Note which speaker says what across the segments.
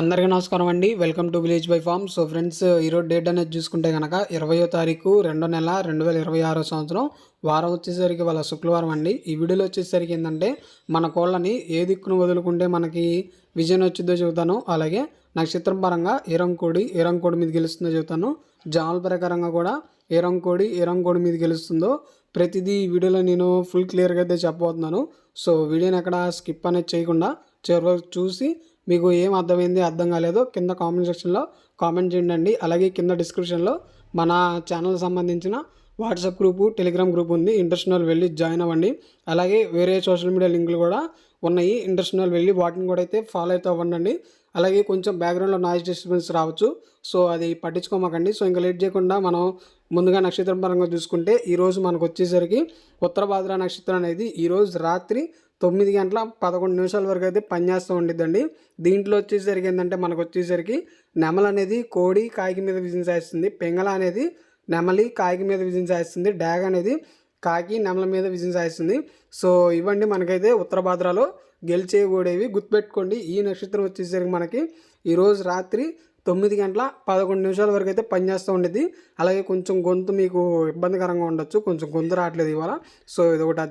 Speaker 1: అందరికీ నమస్కారం అండి. Welcome to village by farm so friends ఈరోజు డేట్ అనేది చూసుకుంటే కనుక ఇరవయో తారీఖు రెండో నెల రెండు వేల ఇరవై ఆరో సంవత్సరం. వారం వచ్చేసరికి వాళ్ళ శుక్రవారం అండి. ఈ వీడియోలో వచ్చేసరికి ఏంటంటే మన కోళ్ళని ఏ దిక్కును వదులుకుంటే మనకి విజయం వచ్చిందో చెబుతాను. అలాగే నక్షత్రం పరంగా ఏ రంకోడి ఏ రంకోడి మీద గెలుస్తుందో చెబుతాను. జాముల ప్రకారంగా కూడా ఏ రంకోడి ఏ రంకోడి మీద గెలుస్తుందో ప్రతిదీ ఈ వీడియోలో నేను ఫుల్ క్లియర్గా అయితే చెప్పబోతున్నాను. సో వీడియోని ఎక్కడ స్కిప్ అనేది చేయకుండా చివరి చూసి మీకు ఏం అర్థమైంది అర్థం కాలేదో కింద కామెంట్ సెక్షన్లో కామెంట్ చేయండి అలాగే కింద డిస్క్రిప్షన్లో మన ఛానల్ సంబంధించిన వాట్సాప్ గ్రూపు టెలిగ్రామ్ గ్రూప్ ఉంది. ఇంట్రెస్ట్ వెళ్ళి జాయిన్ అవ్వండి. అలాగే వేరే సోషల్ మీడియా లింకులు కూడా ఉన్నాయి. ఇంట్రెస్ట్ వెళ్ళి వాటిని కూడా అయితే ఫాలో అయితే అవ్వండి అలాగే కొంచెం బ్యాక్గ్రౌండ్లో నాయిస్ డిస్టర్బెన్స్ రావచ్చు. సో అది పట్టించుకోమాకండి. సో ఇంకా లేట్ చేయకుండా మనం ముందుగా నక్షత్రం పరంగా చూసుకుంటే ఈరోజు మనకు వచ్చేసరికి ఉత్తర భాద్ర నక్షత్రం అనేది ఈరోజు రాత్రి తొమ్మిది గంటల పదకొండు నిమిషాల వరకు అయితే పనిచేస్తూ ఉండిద్దండి. దీంట్లో వచ్చేసరికి ఏంటంటే మనకు వచ్చేసరికి నెమల అనేది కోడి కాకి మీద విజయం చేస్తుంది పెంగళ అనేది నెమలి కాకి మీద విజయం సాయిస్తుంది డ్యాగ్ అనేది కాకి నెమల మీద విజయం సాధిస్తుంది సో ఇవ్వండి మనకైతే ఉత్తర భాద్రలో గెలిచే గుర్తుపెట్టుకోండి. ఈ నక్షత్రం వచ్చేసరికి మనకి ఈరోజు రాత్రి తొమ్మిది గంటల పదకొండు నిమిషాల వరకు అయితే పనిచేస్తూ ఉండేది అలాగే కొంచెం గొంతు మీకు ఇబ్బందికరంగా ఉండొచ్చు కొంచెం గొంతు రావట్లేదు ఇవాళ. సో ఇది ఒకటి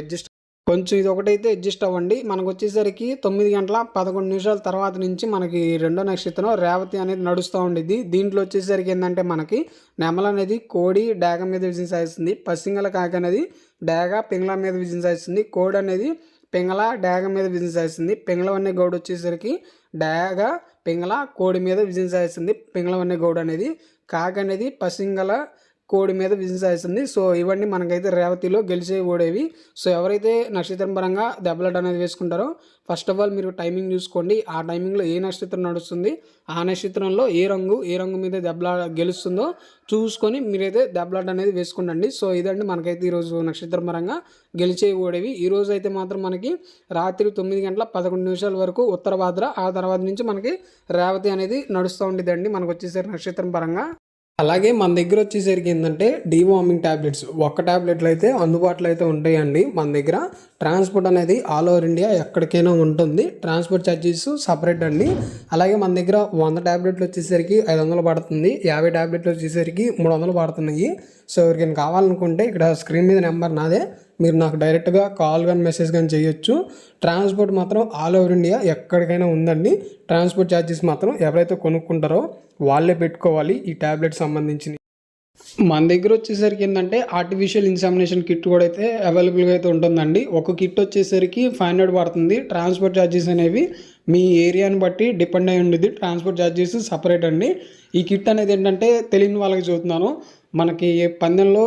Speaker 1: అడ్జస్ట్ కొంచెం ఇది ఒకటైతే అడ్జస్ట్ అవ్వండి. మనకు వచ్చేసరికి తొమ్మిది గంటల పదకొండు నిమిషాల తర్వాత నుంచి మనకి రెండో నక్షత్రం రేవతి అనేది నడుస్తూ ఉండేది దీంట్లో వచ్చేసరికి ఏంటంటే మనకి నెమల అనేది కోడి డాగ మీద విజయం సాధిస్తుంది. పసింగల కాకి అనేది డాగ పింగళ మీద విజయం సాధిస్తుంది. కోడి అనేది పింగళ డాగ మీద విజయం సాధిస్తుంది. పింగళం అనే గౌడ్ వచ్చేసరికి డాగ పింగళ కోడి మీద విజయం సాధిస్తుంది. పింగళం అనే గౌడ్ అనేది కాకి అనేది పసింగల కోడి మీద విజయం వేస్తుంది సో ఇవన్నీ మనకైతే రేవతిలో గెలిచే ఓడేవి. సో ఎవరైతే నక్షత్రం పరంగా దెబ్బలట అనేది వేసుకుంటారో ఫస్ట్ ఆఫ్ ఆల్ మీరు టైమింగ్ చూసుకోండి. ఆ టైమింగ్లో ఏ నక్షత్రం నడుస్తుంది ఆ నక్షత్రంలో ఏ రంగు ఏ రంగు మీద దెబ్బలా గెలుస్తుందో చూసుకొని మీరైతే దెబ్బలాట అనేది వేసుకుంటండి సో ఇదండి మనకైతే ఈరోజు నక్షత్రం పరంగా గెలిచే ఓడేవి. ఈ అయితే మాత్రం మనకి రాత్రి తొమ్మిది గంటల పదకొండు నిమిషాల వరకు ఉత్తర భాద్ర ఆ తర్వాత నుంచి మనకి రేవతి అనేది నడుస్తూ ఉండేదండి మనకు వచ్చేసరికి నక్షత్రం పరంగా. అలాగే మన దగ్గర వచ్చేసరికి ఏంటంటే డీవార్మింగ్ ట్యాబ్లెట్స్ ఒక్క ట్యాబ్లెట్లు అయితే అందుబాటులో అయితే ఉంటాయండి మన దగ్గర. ట్రాన్స్పోర్ట్ అనేది ఆల్ ఓవర్ ఇండియా ఎక్కడికైనా ఉంటుంది. ట్రాన్స్పోర్ట్ ఛార్జెస్ సపరేట్ అండి. అలాగే మన దగ్గర వంద ట్యాబ్లెట్లు వచ్చేసరికి ఐదు వందలు పడుతుంది. యాభై ట్యాబ్లెట్లు వచ్చేసరికి మూడు వందలు పడుతున్నాయి. సో ఎవరికైనా కావాలనుకుంటే ఇక్కడ స్క్రీన్ మీద నెంబర్ నాదే. మీరు నాకు డైరెక్ట్గా కాల్ కానీ మెసేజ్ కానీ చేయొచ్చు. ట్రాన్స్పోర్ట్ మాత్రం ఆల్ ఓవర్ ఇండియా ఎక్కడికైనా ఉందండి. ట్రాన్స్పోర్ట్ ఛార్జెస్ మాత్రం ఎవరైతే కొనుక్కుంటారో వాళ్ళే పెట్టుకోవాలి ఈ ట్యాబ్లెట్ సంబంధించిన మన దగ్గర వచ్చేసరికి ఏంటంటే ఆర్టిఫిషియల్ ఇన్సామినేషన్ కిట్ కూడా అయితే అవైలబుల్గా అయితే ఉంటుందండి. ఒక కిట్ వచ్చేసరికి ఫైవ్ హండ్రెడ్ పడుతుంది. ట్రాన్స్పోర్ట్ ఛార్జెస్ అనేవి మీ ఏరియాని బట్టి డిపెండ్ అయి ఉండేది ట్రాన్స్పోర్ట్ ఛార్జెస్ సపరేట్ అండి. ఈ కిట్ అనేది ఏంటంటే తెలియని వాళ్ళకి చూస్తున్నాను మనకి పందెంలో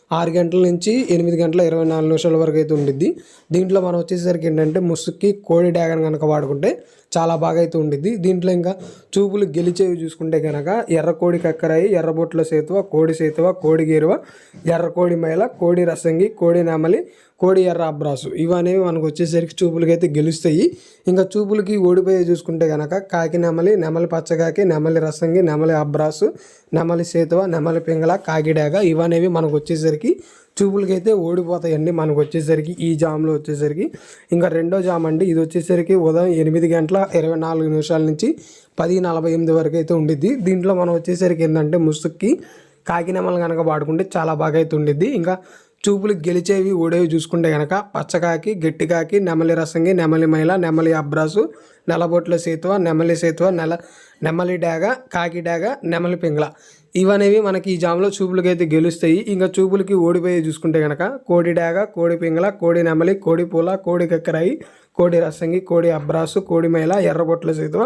Speaker 1: ఆరు గంటల నుంచి ఎనిమిది గంటల ఇరవై నాలుగు నిమిషాల వరకు అయితే ఉండిద్ది. దీంట్లో మనం వచ్చేసరికి ఏంటంటే ముసుక్కి కోడి డ్యాగన్ కనుక వాడుకుంటే చాలా బాగా అయితే ఉండిద్ది. దీంట్లో ఇంకా చూపులు గెలిచేవి చూసుకుంటే కనుక ఎర్ర కోడి కక్కరాయి ఎర్రబొట్ల సేతువ కోడి సేతువ కోడి గేరువ ఎర్ర కోడి మైల కోడి రసంగి కోడి నెమలి కోడి ఎర్ర అబ్రాసు. ఇవనేవి మనకు వచ్చేసరికి చూపులకి అయితే గెలుస్తాయి. ఇంకా చూపులకి ఓడిపోయే చూసుకుంటే కనుక కాకి నెమలి నెమలి పచ్చకాకి నెమలి రసంగి నెమలి అబ్రాసు నెమలి సేతువ నెమలి పింగళ కాకిడాగ ఇవనేవి మనకు వచ్చేసరికి చూపులకి అయితే ఓడిపోతాయండి మనకు వచ్చేసరికి ఈ జామ్లో వచ్చేసరికి. ఇంకా రెండో జామ్ అండి. ఇది వచ్చేసరికి ఉదయం ఎనిమిది గంటల ఇరవై నాలుగు నిమిషాల నుంచి పది నలభై ఎనిమిది వరకు అయితే ఉండిద్ది. దీంట్లో మనం వచ్చేసరికి ఏంటంటే ముసుక్కి కాకినెమలు కనుక వాడుకుంటే చాలా బాగా అయితే ఉండిద్ది. ఇంకా చూపులు గెలిచేవి ఓడేవి చూసుకుంటే కనుక పచ్చకాకి గట్టికాకి నెమలి రసంగి నెమలి మైల నెమలి అబ్రాసు నెలబొట్ల సేతువ నెమలి సేతువ నెల నెమలి డాగ కాకి డాగ నెమలి పింగళ. ఇవనేవి మనకి ఈ జామ్లో చూపులకి అయితే గెలుస్తాయి. ఇంకా చూపులకి ఓడిపోయి చూసుకుంటే కనుక కోడి డాగ కోడి పింగళ కోడి నెమలి కోడి పూల కోడి కక్కరాయి కోడి రసంగి కోడి అబ్రాసు కోడి మైల ఎర్రబొట్ల సేతువ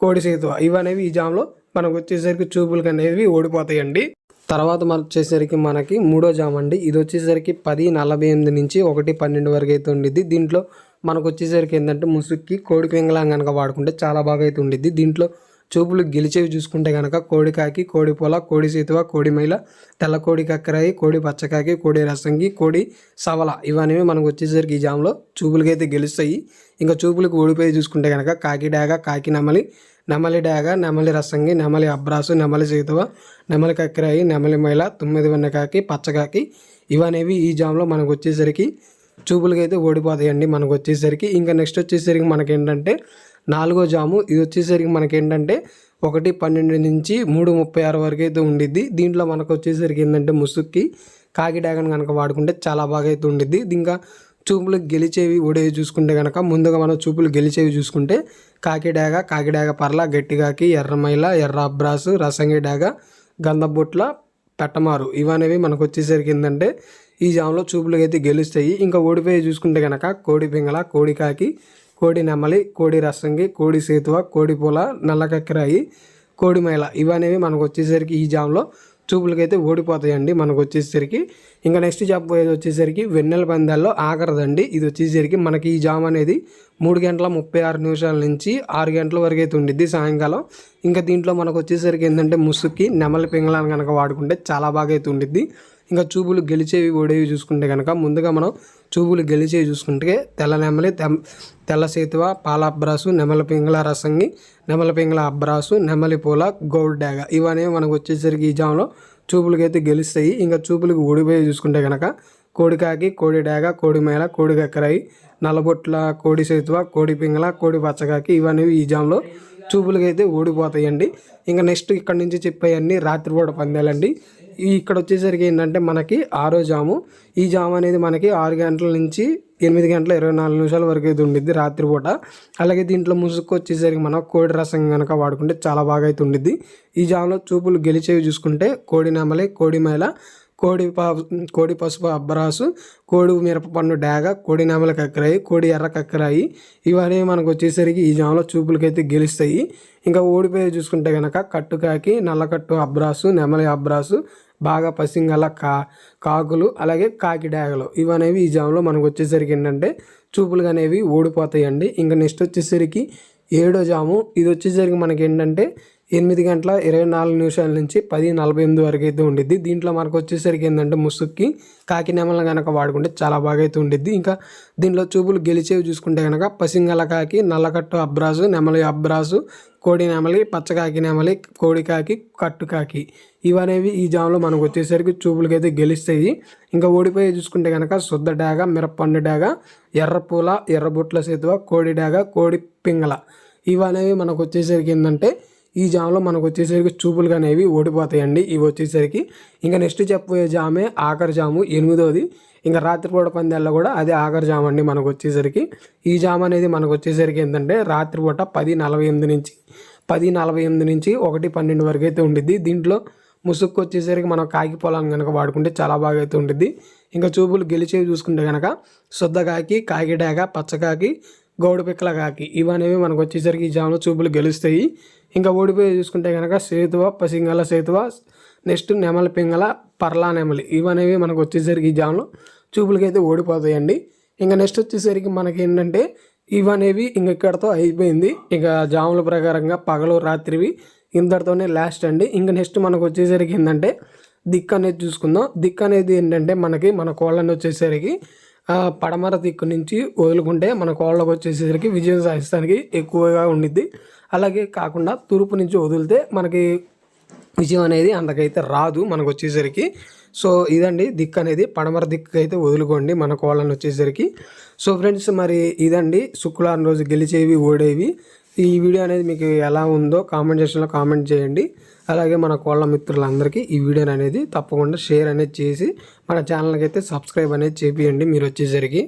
Speaker 1: కోడి సేతువ ఇవనేవి ఈ జామ్లో మనకు వచ్చేసరికి చూపులకి అనేవి ఓడిపోతాయండి. తర్వాత మన వచ్చేసరికి మనకి మూడో జామ్ అండి. ఇది వచ్చేసరికి పది నలభై ఎనిమిది నుంచి ఒకటి పన్నెండు వరకు అయితే ఉండిద్ది. దీంట్లో మనకు వచ్చేసరికి ఏంటంటే ముసుక్కి కోడి పింగళం కనుక వాడుకుంటే చాలా బాగా అయితే ఉండిద్ది. దీంట్లో చూపులు గెలిచేవి చూసుకుంటే కనుక కోడికాకి కోడి పొల కోడి సీతువ కోడి మైల తెల్ల కోడి కక్కరాయి కోడి పచ్చకాకి కోడి రసంగి కోడి సవల ఇవన్నీ మనకు వచ్చేసరికి ఈ జామ్లో చూపులకి అయితే గెలుస్తాయి. ఇంకా చూపులకు ఓడిపోయి చూసుకుంటే కనుక కాకి డాగ కాకి నెమలి నెమలి డాగ నెమలి రసంగి నెమలి అబ్రాసు నెమలి సీతువ నెమలి కక్కరాయి నెమలి మైల తొమ్మిది వెన్న కాకి పచ్చకాకి ఇవనేవి ఈ జామ్లో మనకు వచ్చేసరికి చూపులకి అయితే ఓడిపోతాయండి మనకు వచ్చేసరికి. ఇంకా నెక్స్ట్ వచ్చేసరికి మనకేంటంటే నాలుగో జాము. ఇది వచ్చేసరికి మనకేంటంటే ఒకటి పన్నెండు నుంచి మూడు ముప్పై ఆరు వరకు అయితే ఉండిద్ది. దీంట్లో మనకు వచ్చేసరికి ఏంటంటే ముసుక్కి కాకి డ్యాగన్ కనుక వాడుకుంటే చాలా బాగా అయితే ఉండిద్ది. ఇంకా చూపులు గెలిచేవి ఓడేవి చూసుకుంటే కనుక ముందుగా మనం చూపులు గెలిచేవి చూసుకుంటే కాకి డాగ కాకి డాగ పర్ల గట్టిగాకి ఎర్రమైల ఎర్ర అబ్రాసు రసంగి డాగ గంధబొట్ల పెట్టమారు ఇవనేవి మనకు వచ్చేసరికి ఏంటంటే ఈ జామ్లో చూపులు అయితే గెలుస్తాయి. ఇంకా ఓడిపోయి చూసుకుంటే కనుక కోడి పింగళ కోడి కాకి కోడి నెమలి కోడి రసంగి కోడి సేతువ కోడి పూల నల్లకక్కరాయి కోడి మైల ఇవనేవి మనకు వచ్చేసరికి ఈ జామ్లో చూపులకైతే ఓడిపోతాయండి మనకు వచ్చేసరికి. ఇంకా నెక్స్ట్ చెప్పబోయేది వచ్చేసరికి వెన్నెల పందాల్లో ఆఖరదండి ఇది వచ్చేసరికి మనకి ఈ జామ్ అనేది మూడు గంటల ముప్పై ఆరు నిమిషాల నుంచి ఆరు గంటల వరకు అయితే ఉండిద్ది సాయంకాలం. ఇంకా దీంట్లో మనకు వచ్చేసరికి ఏంటంటే ముసుక్కి నెమలి పింగళాన్ని కనుక వాడుకుంటే చాలా బాగా అయితే ఉండిద్ది. ఇంకా చూపులు గెలిచేవి ఓడేవి చూసుకుంటే కనుక ముందుగా మనం చూపులు గెలిచేవి చూసుకుంటే తెల్ల నెమలి తెల్ల సేతువ పాల అబ్రాసు నెమల పింగళ రసంగి నెమల పింగళ అబ్రాసు నెమలి పూల గోల్డ్ డాగ ఇవన్నీ మనకు వచ్చేసరికి ఈ జామ్లో చూపులకైతే గెలుస్తాయి. ఇంకా చూపులకు ఓడిపోయి చూసుకుంటే కనుక కోడికాకి కోడి డాగ కోడి మేళ కోడి కక్కరాయి నల్లబొట్ల కోడి సేతువ కోడి పింగళ కోడి పచ్చకాకి ఇవన్నీ ఈ జామ్లో చూపులకైతే ఓడిపోతాయండి ఇంకా నెక్స్ట్ ఇక్కడ నుంచి చెప్పేవన్నీ రాత్రిపూట పందాలండి. ఇక్కడ వచ్చేసరికి ఏంటంటే మనకి ఆరో జాము. ఈ జాము అనేది మనకి ఆరు గంటల నుంచి ఎనిమిది గంటల ఇరవై నాలుగు నిమిషాల వరకు అయితే ఉండిద్ది రాత్రిపూట అలాగే దీంట్లో ముసుగు వచ్చేసరికి మనం కోడి రసం కనుక వాడుకుంటే చాలా బాగా అయితే ఉండిద్ది. ఈ జాములో చూపులు గెలిచేవి చూసుకుంటే కోడి నెమలి కోడి మేళ కోడి పా కోడి పసుపు అబ్బరాసు కోడి మిరపపండు డాగ కోడి నెమల కక్కరాయి కోడి ఎర్ర కక్కరాయి. ఇవన్నీ మనకు వచ్చేసరికి ఈ జామలో చూపులకైతే గెలుస్తాయి. ఇంకా ఓడిపోయి చూసుకుంటే కనుక కట్టుకాకి నల్లకట్టు అబ్రాసు నెమలి అబ్రాసు బాగా పసింగల కా కాకులు అలాగే కాకి డాగలు. ఇవనేవి ఈ జామ్లో మనకు వచ్చేసరికి ఏంటంటే చూపులు అనేవి ఓడిపోతాయండి. ఇంకా నెక్స్ట్ వచ్చేసరికి ఏడో జాము. ఇది వచ్చేసరికి మనకి ఏంటంటే ఎనిమిది గంటల ఇరవై నాలుగు నిమిషాల నుంచి పది నలభై ఎనిమిది వరకు అయితే ఉండిద్ది. దీంట్లో మనకు వచ్చేసరికి ఏంటంటే ముసుక్కి కాకినేమలను కనుక వాడుకుంటే చాలా బాగా అయితే ఉండిద్ది. ఇంకా దీంట్లో చూపులు గెలిచేవి చూసుకుంటే కనుక పసింగల కాకి నల్లకట్టు అబ్రాసు నెమలి అబ్రాసు కోడి నెమలి పచ్చకాకి నెమలి కోడికాకి కట్టుకాకి. ఇవనేవి ఈ జామ్లో మనకు వచ్చేసరికి చూపులకైతే గెలుస్తాయి. ఇంకా ఓడిపోయి చూసుకుంటే కనుక శుద్ధ డాగ మిరపండు డాగ ఎర్రపూల ఎర్రబుట్ల సేతువ కోడి డాగ కోడి పింగళ. ఇవనేవి మనకు వచ్చేసరికి ఏంటంటే ఈ జామ్లో మనకు వచ్చేసరికి చూపులు అనేవి ఓడిపోతాయండి. ఇవి వచ్చేసరికి ఇంకా నెక్స్ట్ చెప్పబోయే జామే ఆఖరి జాము ఎనిమిదోది. ఇంకా రాత్రిపూట పందాల్లో కూడా అదే ఆఖరి జామ అండి మనకు వచ్చేసరికి. ఈ జామ అనేది మనకు వచ్చేసరికి ఏంటంటే రాత్రిపూట పది నలభై ఎనిమిది నుంచి పది నలభై ఎనిమిది నుంచి ఒకటి పన్నెండు వరకు అయితే ఉండిద్ది. దీంట్లో ముసుక్కు వచ్చేసరికి మనం కాకి పొలాన్ని కనుక వాడుకుంటే చాలా బాగా అయితే ఉంటుంది ఇంకా చూపులు గెలిచేవి చూసుకుంటే కనుక శుద్ధకాకి కాకిడాక పచ్చకాకి గౌడు పిక్కల కాకి ఇవనేవి మనకు వచ్చేసరికి ఈ జాములు చూపులు గెలుస్తాయి. ఇంకా ఓడిపోయి చూసుకుంటే కనుక సేతువ పసింగల సేతువ నెక్స్ట్ నెమలి పింగల పర్లా నెమలి. ఇవనేవి మనకు వచ్చేసరికి ఈ జాములో చూపులకైతే ఓడిపోతాయండి. ఇంకా నెక్స్ట్ వచ్చేసరికి మనకి ఏంటంటే ఇవనేవి ఇంక ఇక్కడతో అయిపోయింది. ఇక జాముల ప్రకారంగా పగలు రాత్రివి ఇంతటితోనే లాస్ట్ అండి. ఇంకా నెక్స్ట్ మనకు వచ్చేసరికి ఏంటంటే దిక్కు అనేది చూసుకుందాం. దిక్కు అనేది ఏంటంటే మనకి మన కోళ్ళని వచ్చేసరికి పడమర దిక్కు నుంచి వదులుకుంటే మన కోళ్ళకు వచ్చేసరికి విజయం సాధిస్తానికి ఎక్కువగా ఉండిద్ది. అలాగే కాకుండా తూర్పు నుంచి వదిలితే మనకి విజయం అనేది అంతకైతే రాదు మనకు వచ్చేసరికి. సో ఇదండి దిక్కు అనేది. పడమర దిక్కు అయితే వదులుకోండి మన కోళ్ళని వచ్చేసరికి. సో ఫ్రెండ్స్ మరి ఇదండి. శుక్రవారం రోజు గెలిచేవి ఓడేవి. ఈ వీడియో అనేది మీకు ఎలా ఉందో కామెంట్ సెక్షన్లో కామెంట్ చేయండి. అలాగే మన కోళ్ళ మిత్రులందరికీ ఈ వీడియోని అనేది తప్పకుండా షేర్ అనేది చేసి మన ఛానల్కి అయితే సబ్స్క్రైబ్ అనేది చేపియండి. మీరు వచ్చేసరికి